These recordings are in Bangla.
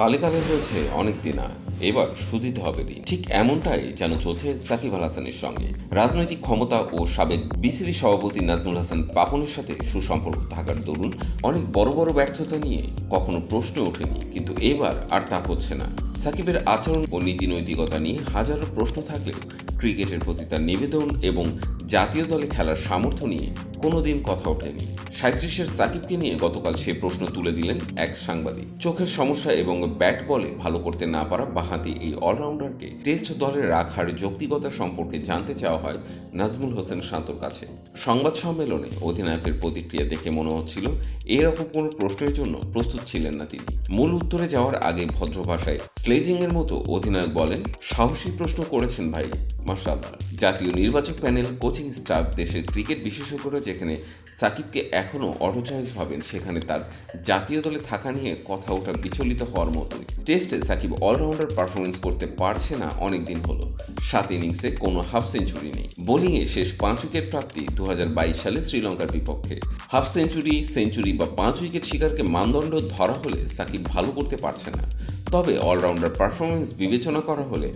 কালে কালে হয়েছে অনেক দিন আর। এবার সুদিতে হবে ঋণ। ঠিক এমনটাই যেন চলছে সাকিব আল হাসানের সঙ্গে। রাজনৈতিক ক্ষমতা ও সাবেক বিসিবি সভাপতি নাজমুল হাসান পাপনের সাথে সুসম্পর্ক থাকার দরুন অনেক বড় বড় ব্যর্থতা নিয়ে কখনো প্রশ্ন ওঠেনি। কিন্তু এবার আর তা হচ্ছে না। সাকিবের আচরণ ও নীতি নৈতিকতা নিয়ে হাজারো প্রশ্ন থাকলেও ক্রিকেটের প্রতি তার নিবেদন এবং জাতীয় দলে খেলার সামর্থ্য নিয়ে কোনোদিন কথা ওঠেনি। সাঁত্রিশের সাকিবকে নিয়ে গতকাল সে প্রশ্ন তুলে দিলেন এক সাংবাদিক। চোখের সমস্যা এবং ব্যাট বলে ভালো করতে না পারা বাহাতি এই অলরাউন্ডারকে টেস্ট দলে রাখার যৌক্তিকতা সম্পর্কে জানতে চাওয়া হয় নাজমুল হোসেন শান্তর কাছে। সংবাদ সম্মেলনে অধিনায়কের প্রতিক্রিয়া দেখে মনে হচ্ছিল, এরকম কোনো প্রশ্নের জন্য প্রস্তুত ছিলেন না তিনি। মূল উত্তরে যাওয়ার আগে ভদ্র ভাষায় স্লেজিং এর মতো অধিনায়ক বলেন, সাহসী প্রশ্ন করেছেন ভাই মার্শাল্লাহ জাতীয় নির্বাচক প্যানেল কোচিং স্টাফ দেশের ক্রিকেট বিশেষজ্ঞরা যেখানে সাকিবকে এখনও অটো ভাবেন সেখানে তার জাতীয় দলে থাকা নিয়ে কথা ওঠা বিচলিত হওয়ার মতোই। টেস্টে সাকিব অলরাউন্ডার পারফরমেন্স করতে পারছে না অনেক দিন হলো। সাত ইনিংসে কোনো হাফ সেঞ্চুরি নেই। বোলিংয়ে শেষ পাঁচ উইকেট প্রাপ্তি দু হাজার বাইশ সালে শ্রীলঙ্কার বিপক্ষে। হাফ সেঞ্চুরি সেঞ্চুরি বা পাঁচ উইকেট শিকারকে মানদণ্ড ধরা হলে সাকিব ভালো করতে পারছে না। তবে অলরাউন্ডার পারফরমেন্স বিবেচনা করা হলে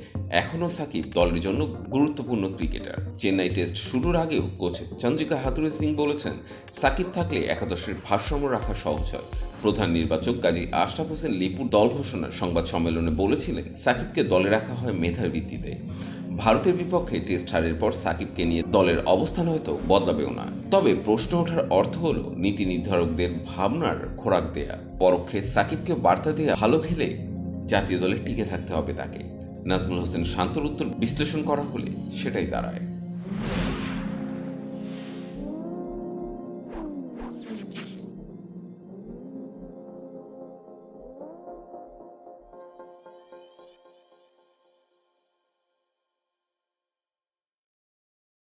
এখনও সাকিব দলের জন্য গুরুত্বপূর্ণ ক্রিকেটার। চেন্নাই টেস্ট শুরুর আগেও কোচ চন্দ্রিকা হাতুরে সিং বলেছেন, সাকিব থাকলে একাদশের ভারসাম্য রাখা সহজ হয়। প্রধান নির্বাচক কাজী আশরাফ হোসেন লিপুর দল ঘোষণার সংবাদ সম্মেলনে বলেছিলেন, সাকিবকে দলে রাখা হয় মেধার ভিত্তিতে। ভারতের বিপক্ষে টেস্ট হারের পর সাকিবকে নিয়ে দলের অবস্থান হয়তো বদলাবেও না। তবে প্রশ্ন ওঠার অর্থ হল, নীতি নির্ধারকদের ভাবনার খোরাক দেয়া। পরোক্ষে সাকিবকে বার্তা দেয়া, ভালো খেলে জাতীয় দলে টিকে থাকতে হবে তাকে। নাজমুল হোসেন শান্তর উত্তর বিশ্লেষণ করা হলে সেটাই দাঁড়ায়।